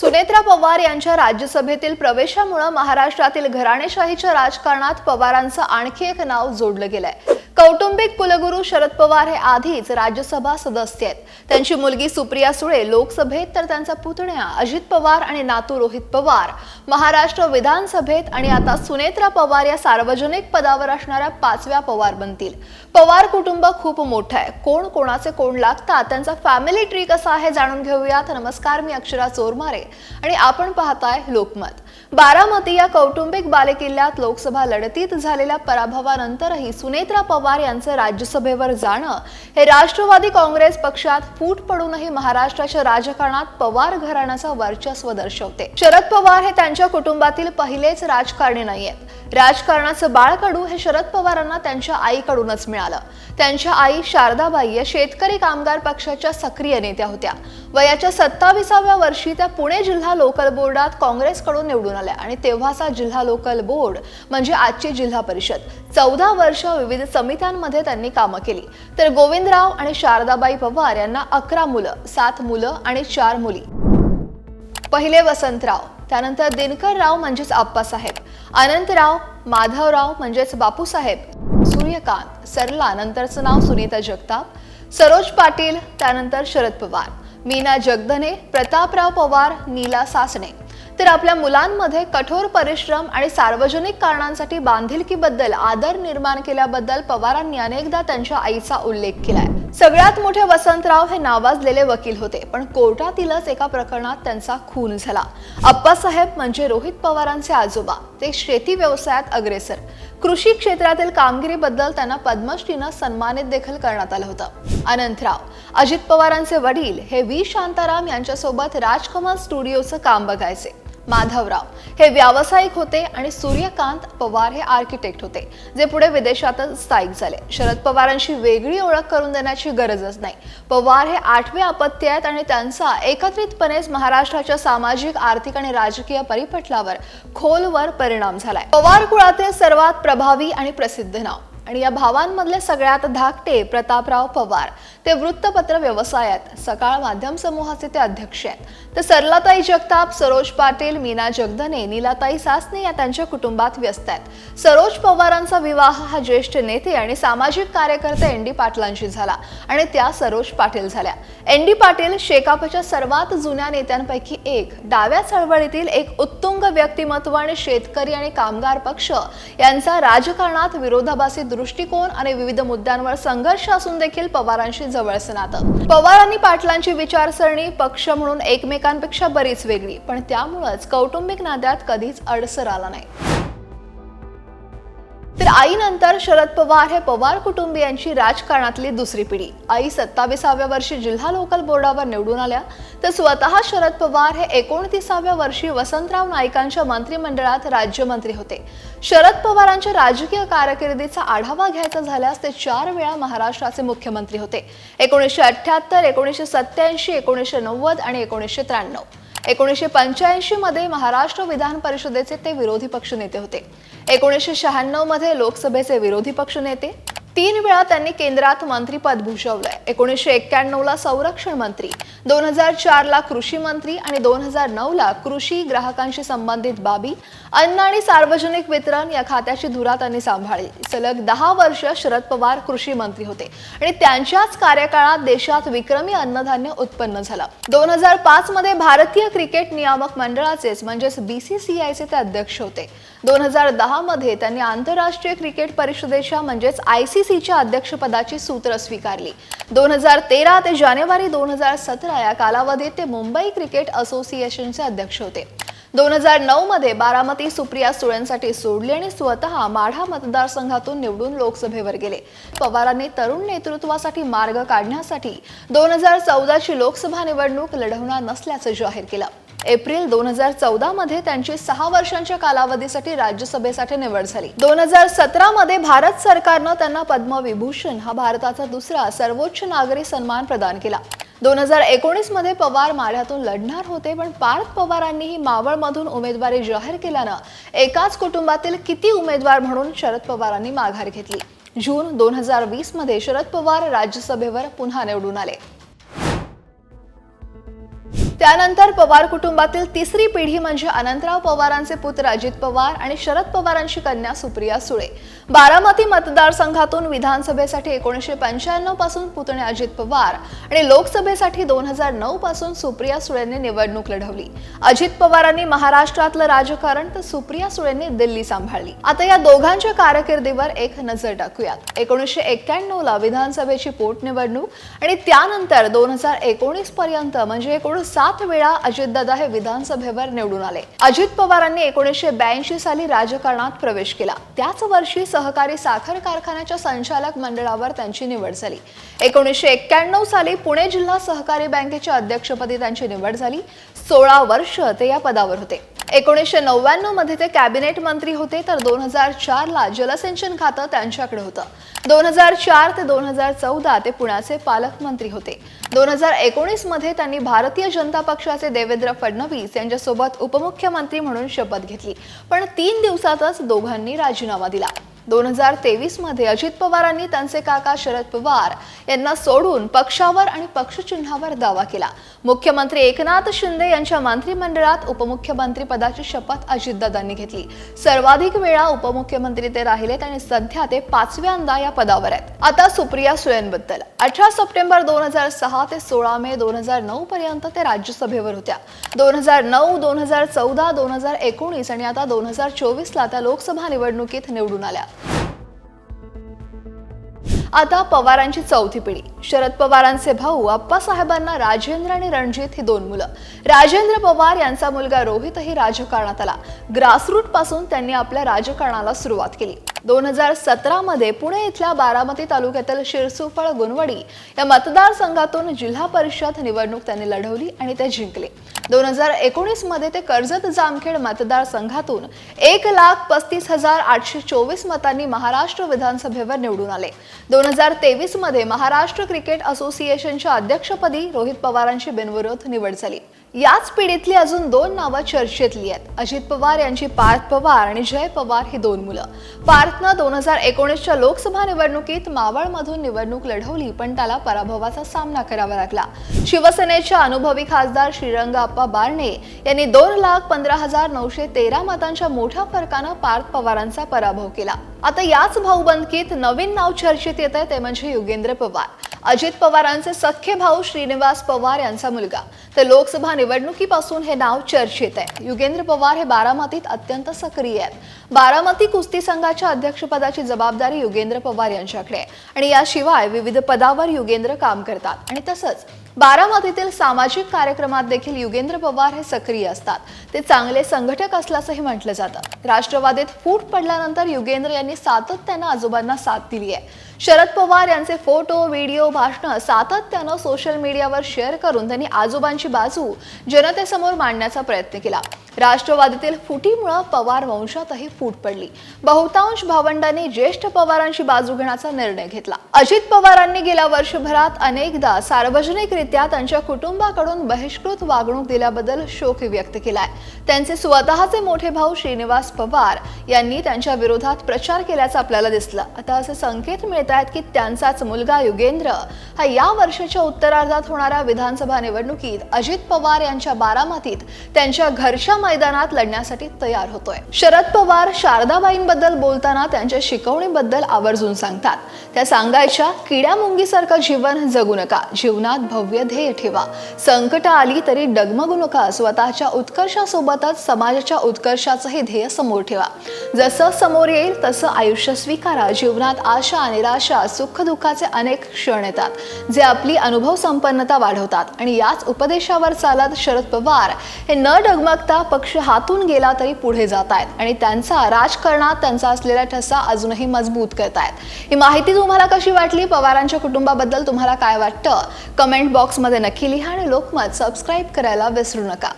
सुनेत्रा पवार यांच्या राज्यसभेतील प्रवेशामुळे महाराष्ट्रातील घराणेशाहीच्या राजकारणात पवारांचं आणखी एक नाव जोडलं गेलंय. कौटुंबिक कुलगुरू शरद पवार हे आधीच राज्यसभा सदस्य आहेत. त्यांची मुलगी सुप्रिया सुळे लोकसभेत तर त्यांचा पुतण्या अजित पवार आणि नातू रोहित पवार. महाराष्ट्र विधानसभेत आणि आता सुनेत्रा पवार या सार्वजनिक पदावर असणाऱ्या पाचव्या पवार बनतील. पवार कुटुंब खूप मोठं आहे. कोण कोणाचे कोण लागतात त्यांचा फॅमिली ट्री कसा आहे जाणून घेऊयात नमस्कार मी अक्षरा चोरमारे आणि आपण पाहताय लोकमत. बारामती या कौटुंबिक बालेकिल्ल्यात लोकसभा लढतीत झालेल्या पराभवानंतरही सुनेत्रा पवार यांचं राज्यसभेवर जाणं हे राष्ट्रवादी काँग्रेस पक्षात फूट पडूनही महाराष्ट्राच्या राजकारणात पवार घराण्याचं वर्चस्व दर्शवते. शरद पवार हे त्यांच्या कुटुंबातील पहिलेच राजकारणी नाहीयेत. राजकारणाचं बाळकडू हे शरद पवारांना त्यांच्या आईकडूनच मिळालं. त्यांच्या आई शारदाबाई या शेतकरी कामगार पक्षाच्या सक्रिय नेत्या होत्या. वयाच्या सत्ताविसाव्या वर्षी त्या पुणे जिल्हा लोकल बोर्डात काँग्रेसकडून निवडून आल्या आणि तेव्हाचा जिल्हा लोकल बोर्ड म्हणजे आजची जिल्हा परिषद. चौदा वर्ष विविध समित्यांमध्ये त्यांनी कामं केली. तर गोविंदराव आणि शारदाबाई पवार यांना अकरा मुलं सात मुलं आणि चार मुली. पहिले वसंतराव. त्यानंतर दिनकरराव म्हणजेच आप्पासाहेब अनंतराव माधवराव म्हणजेच बापूसाहेब सूर्यकांत सरला नंतरचं नाव सुनीता जगताप सरोज पाटील त्यानंतर शरद पवार मीना जगदने प्रतापराव पवार नीला सासणे. तर आपल्या मुलांमध्ये कठोर परिश्रम आणि सार्वजनिक कारणांसाठी बांधिलकीबद्दल आदर निर्माण केल्याबद्दल पवारांनी अनेकदा त्यांच्या आईचा उल्लेख केलाय. सगळ्यात मोठे वसंतराव हे नावाजलेले वकील होते पण कोर्टातीलच एका प्रकरणात त्यांचा खून झाला. अप्पासाहेब म्हणजे रोहित पवारांचे आजोबा ते शेती व्यवसायात अग्रेसर. कृषी क्षेत्रातील कामगिरीबद्दल त्यांना पद्मश्रीनं सन्मानित देखील करण्यात आलं होतं. अनंतराव अजित पवारांचे वडील हे व्ही. शांताराम यांच्यासोबत राजकमल स्टुडिओचं काम बघायचे. माधवराव. हे व्यावसायिक होते आणि सूर्यकांत पवार हे आर्किटेक्ट होते जे पुढे विदेशातच स्थायिक झाले. शरद पवारांची वेगळी ओळख करून देण्याची गरजच नाही. पवार हे आठवे अपत्य आहेत आणि त्यांचा एकत्रितपणेच महाराष्ट्राच्या सामाजिक आर्थिक आणि राजकीय परिपटलावर खोलवर परिणाम झालाय. पवार कुळातील सर्वात प्रभावी आणि प्रसिद्ध नाव. आणि या भावांमधले सगळ्यात धाकटे प्रतापराव पवार. ते वृत्तपत्र व्यवसायात सकाळ माध्यम समूहाचे ते अध्यक्ष आहेत. तर सरलाताई जगताप सरोज पाटील मीना जगधने नीलाताई सासने या त्यांच्या कुटुंबात व्यस्त आहेत. सरोज पवारांचा विवाह हा ज्येष्ठ नेते आणि सामाजिक कार्यकर्ते एन डी पाटलांशी झाला आणि त्या सरोज पाटील झाल्या. एन डी पाटील शेकापच्या सर्वात जुन्या नेत्यांपैकी एक डाव्या चळवळीतील एक उत्तुंग व्यक्तिमत्व आणि शेतकरी आणि कामगार पक्ष यांचा राजकारणात विरोधाभासी दृष्टिकोन आणि विविध मुद्द्यांवर संघर्ष असून देखील पवारांशी जवळचं नातं. पवार आणि पाटलांची विचारसरणी पक्ष म्हणून एकमेकांपेक्षा बरीच वेगळी पण त्यामुळंच कौटुंबिक नात्यात कधीच अडसर आला नाही. आईनंतर शरद पवार हे पवार कुटुंबियांची राजकारणातली दुसरी पिढी. आई सत्तावीसाव्या वर्षी जिल्हा लोकल बोर्डावर निवडून आल्या तर स्वतः शरद पवार हे एकोणतीसाव्या वर्षी वसंतराव नाईकांच्या मंत्रिमंडळात राज्यमंत्री होते. शरद पवारांच्या राजकीय कारकिर्दीचा आढावा घ्यायचा झाल्यास ते चार वेळा महाराष्ट्राचे मुख्यमंत्री होते. एकोणीसशे अठ्ठ्याहत्तर एकोणीसशे सत्याऐंशी एकोणीसशे नव्वद आणि एकोणीसशे त्र्याण्णव. एकोणीसशे पंच्याऐंशी मध्ये महाराष्ट्र विधान परिषदेचे ते विरोधी पक्षनेते होते. एकोणीसशे शहाण्णवमध्ये लोकसभेचे विरोधी पक्षनेते तीन वेळा त्यांनी केंद्रात मंत्रीपद भूषवलंय. एकोणीसशे एक्क्याण्णव ला संरक्षण मंत्री दोन हजार चारला कृषी मंत्री आणि दोन हजार नऊ ला कृषी ग्राहकांशी संबंधित बाबी अन्न आणि सार्वजनिक वितरण या खात्याची धुरा त्यांनी सांभाळली. सलग दहा वर्ष शरद पवार कृषी मंत्री होते आणि त्यांच्याच कार्यकाळात देशात विक्रमी अन्नधान्य उत्पन्न झालं. दोन हजार पाच मध्ये भारतीय क्रिकेट नियामक मंडळाचेच म्हणजेच बीसीसीआयचे ते अध्यक्ष होते. दोन हजार दहा मध्ये त्यांनी आंतरराष्ट्रीय क्रिकेट परिषदेच्या म्हणजेच आय सी सीच्या अध्यक्षपदाची सूत्र स्वीकारली. दोन हजार तेरा ते जानेवारी दोन हजार सतरा या कालावधीत ते मुंबई क्रिकेट असोसिएशनचे अध्यक्ष होते. दोन हजार नऊ मध्ये बारामती सुप्रिया सुळेंसाठी सोडली आणि स्वतः माढा मतदारसंघातून निवडून लोकसभेवर गेले. पवारांनी तरुण नेतृत्वासाठी मार्ग काढण्यासाठी दोन हजार चौदाची लोकसभा निवडणूक लढवणार नसल्याचं जाहीर केलं. एप्रिल दोन हजार चौदा मध्ये त्यांची सहा वर्षांच्या कालावधीसाठी राज्यसभेसाठी निवड झाली. दोन हजार सतरा मध्ये भारत सरकारनं त्यांना पद्मविभूषण हा भारताचा दुसरा सर्वोच्च नागरी सन्मान प्रदान केला. दोन हजार एकोणीसमध्ये पवार माढ्यातून लढणार होते पण पार्थ पवारांनीही मावळमधून उमेदवारी जाहीर केल्यानं एकाच कुटुंबातील किती उमेदवार म्हणून शरद पवारांनी माघार घेतली. जून दोन हजार वीसमध्ये शरद पवार राज्यसभेवर पुन्हा निवडून आले. त्यानंतर पवार कुटुंबातील तिसरी पिढी म्हणजे अनंतराव पवारांचे पुत्र अजित पवार आणि शरद पवारांची कन्या सुप्रिया सुळे. बारामती मतदारसंघातून विधानसभेसाठी एकोणीसशे पंच्याण्णवपासून पुतणे अजित पवार आणि लोकसभेसाठी दोन हजार नऊ पासून सुप्रिया सुळेंनी निवडणूक लढवली. अजित पवारांनी महाराष्ट्रातलं राजकारण तर सुप्रिया सुळेंनी दिल्ली सांभाळली. आता या दोघांच्या कारकिर्दीवर एक नजर टाकूयात. एकोणीसशे एक्क्याण्णव ला विधानसभेची पोटनिवडणूक आणि त्यानंतर दोन हजार एकोणीस पर्यंत म्हणजे एकूण सात वेळा अजितदादा हे विधानसभेवर निवडून आले. अजित पवारांनी एकोणीसशे ब्याऐंशी साली राजकारणात प्रवेश केला. त्याच वर्षी सहकारी साखर कारखान्याच्या संचालक मंडळावर त्यांची निवड झाली. एकोणीसशे एक्क्याण्णव साली पुणे जिल्हा सहकारी बँकेच्या अध्यक्षपदी त्यांची निवड झाली. सोळा वर्ष ते या पदावर होते. एकोणीसशे नव्याण्णवमध्ये ते कॅबिनेट मंत्री होते तर दोन हजार चार ला जलसिंचन खातं त्यांच्याकडे होतं. दोन हजार चार ते दोन हजार चौदा ते पुण्याचे पालकमंत्री होते. दोन हजार एकोणीसमध्ये त्यांनी भारतीय जनता पक्षाचे देवेंद्र फडणवीस यांच्यासोबत उपमुख्यमंत्री म्हणून शपथ घेतली. पण तीन दिवसातच दोघांनी राजीनामा दिला. दोन हजार तेवीसमध्ये अजित पवारांनी त्यांचे काका शरद पवार यांना सोडून पक्षावर आणि पक्षचिन्हावर दावा केला. मुख्यमंत्री एकनाथ शिंदे यांच्या मंत्रिमंडळात उपमुख्यमंत्री पदाची शपथ अजितदादांनी घेतली. सर्वाधिक वेळा उपमुख्यमंत्री ते राहिलेत आणि सध्या ते पाचव्यांदा या पदावर आहेत. आता सुप्रिया सुळेंबद्दल. अठरा सप्टेंबर दोन हजार सहा ते सोळा मे दोन हजार नऊ पर्यंत ते राज्यसभेवर होत्या. दोन हजार नऊ दोन हजार चौदा दोन हजार एकोणीस आणि आता दोन हजार चोवीसला त्या लोकसभा निवडणुकीत निवडून आल्या. आता पवारांची चौथी पिढी. शरद पवारांचे भाऊ आप्पासाहेबांना राजेंद्र आणि रणजित ही दोन मुलं. राजेंद्र पवार यांचा मुलगा रोहितही राजकारणात आला. ग्रासरूटपासून त्यांनी आपल्या राजकारणाला सुरुवात केली. दोन हजार सतरामध्ये पुणे इथल्या बारामती तालुक्यातील शिरसुफळ गुणवडी या मतदारसंघातून जिल्हा परिषद निवडणूक त्यांनी लढवली आणि ते जिंकले. दोन हजार एकोणीसमध्ये ते कर्जत जामखेड मतदारसंघातून एक लाख पस्तीस हजार आठशे चोवीस मतांनी महाराष्ट्र विधानसभेवर निवडून आले. दोन हजार तेवीसमध्ये महाराष्ट्र क्रिकेट असोसिएशनच्या अध्यक्षपदी रोहित पवारांची बिनविरोध निवड झाली. याच पिढीतली अजून दोन नावं चर्चेतली आहेत. अजित पवार यांची पार्थ पवार आणि जय पवार ही दोन मुलं. पार्थनं दोन हजार एकोणीसच्या लोकसभा निवडणुकीत मावळमधून निवडणूक लढवली पण त्याला पराभवाचा सामना करावा लागला. शिवसेनेच्या अनुभवी खासदार श्रीरंग बारणे यांनी दोन लाख पंधरा हजार नऊशे तेरा मतांच्या मोठ्या फरकानं पार्थ पवारांचा पराभव केला. आता याच भाऊबंदकीत नवीन नाव चर्चेत येत आहे ते म्हणजे युगेंद्र पवार. अजित पवारांचे सख्खे भाऊ श्रीनिवास पवार यांचा मुलगा. तर लोकसभा निवडणुकीपासून हे नाव चर्चेत आहे. युगेंद्र पवार हे बारामतीत अत्यंत सक्रिय आहेत. बारामती कुस्ती संघाच्या अध्यक्षपदाची जबाबदारी युगेंद्र पवार यांच्याकडे आहे. आणि याशिवाय विविध पदावर युगेंद्र काम करतात. आणि तसंच बारामतीतील सामाजिक कार्यक्रमात देखील युगेंद्र पवार हे सक्रिय असतात. ते चांगले संघटक असल्याचंही म्हटलं जातं. राष्ट्रवादीत फूट पडल्यानंतर युगेंद्र यांनी सातत्यानं आजोबांना साथ दिली आहे. शरद पवार यांचे फोटो व्हिडिओ भाषणं सातत्यानं सोशल मीडियावर शेअर करून त्यांनी आजोबांची बाजू जनतेसमोर मांडण्याचा प्रयत्न केला. राष्ट्रवादीतील फुटीमुळं पवार वंशातही फूट पडली. बहुतांश भावंडांनी ज्येष्ठ पवारांची बाजू घेण्याचा निर्णय घेतला. अजित पवारांनी गेल्या वर्षभरात अनेकदा सार्वजनिकरित्या त्यांच्या कुटुंबाकडून बहिष्कृत वागणूक दिल्याबद्दल शोक व्यक्त केलाय. त्यांचे स्वतःचे मोठे भाऊ श्रीनिवास पवार यांनी त्यांच्या विरोधात प्रचार केल्याचं आपल्याला दिसलं. आता असे संकेत मिळत आहेत की त्यांचाच मुलगा युगेंद्र हा या वर्षाच्या उत्तरार्धात होणाऱ्या विधानसभा निवडणुकीत अजित पवार यांच्या बारामतीत त्यांच्या घरच्या मैदानात लढण्यासाठी तयार होतोय. शरद पवार शारदाबाईंबद्दल बोलताना त्यांच्या शिकवणीबद्दल आवर्जून सांगतात. त्या सांगायच्या किड्या मुंगीसारखं जीवन जगू नका. जीवनात भव्य ध्येय ठेवा. संकट आली तरी डगमगू नका. स्वतःच्या उत्कर्षासोबतच समाजाच्या उत्कर्षाचंही ध्येय समोर ठेवा. जसं समोर येईल तसं आयुष्य स्वीकारा. जीवनात आशा निराशा सुख दुःखाचे अनेक क्षण येतात जे आपली अनुभव संपन्नता वाढवतात. आणि याच उपदेशावर चालत शरद पवार हे न डगमगता पक्ष हातून गेला तरी पुढे जात आहेत. आणि त्यांचा राजकारणात त्यांचा असलेला ठसा अजूनही मजबूत करतायत ही माहिती तुम्हाला कशी वाटली? पवारांच्या कुटुंबाबद्दल तुम्हाला काय वाटतं? कमेंट बॉक्समध्ये नक्की लिहा आणि लोकमत सबस्क्राईब करायला विसरू नका.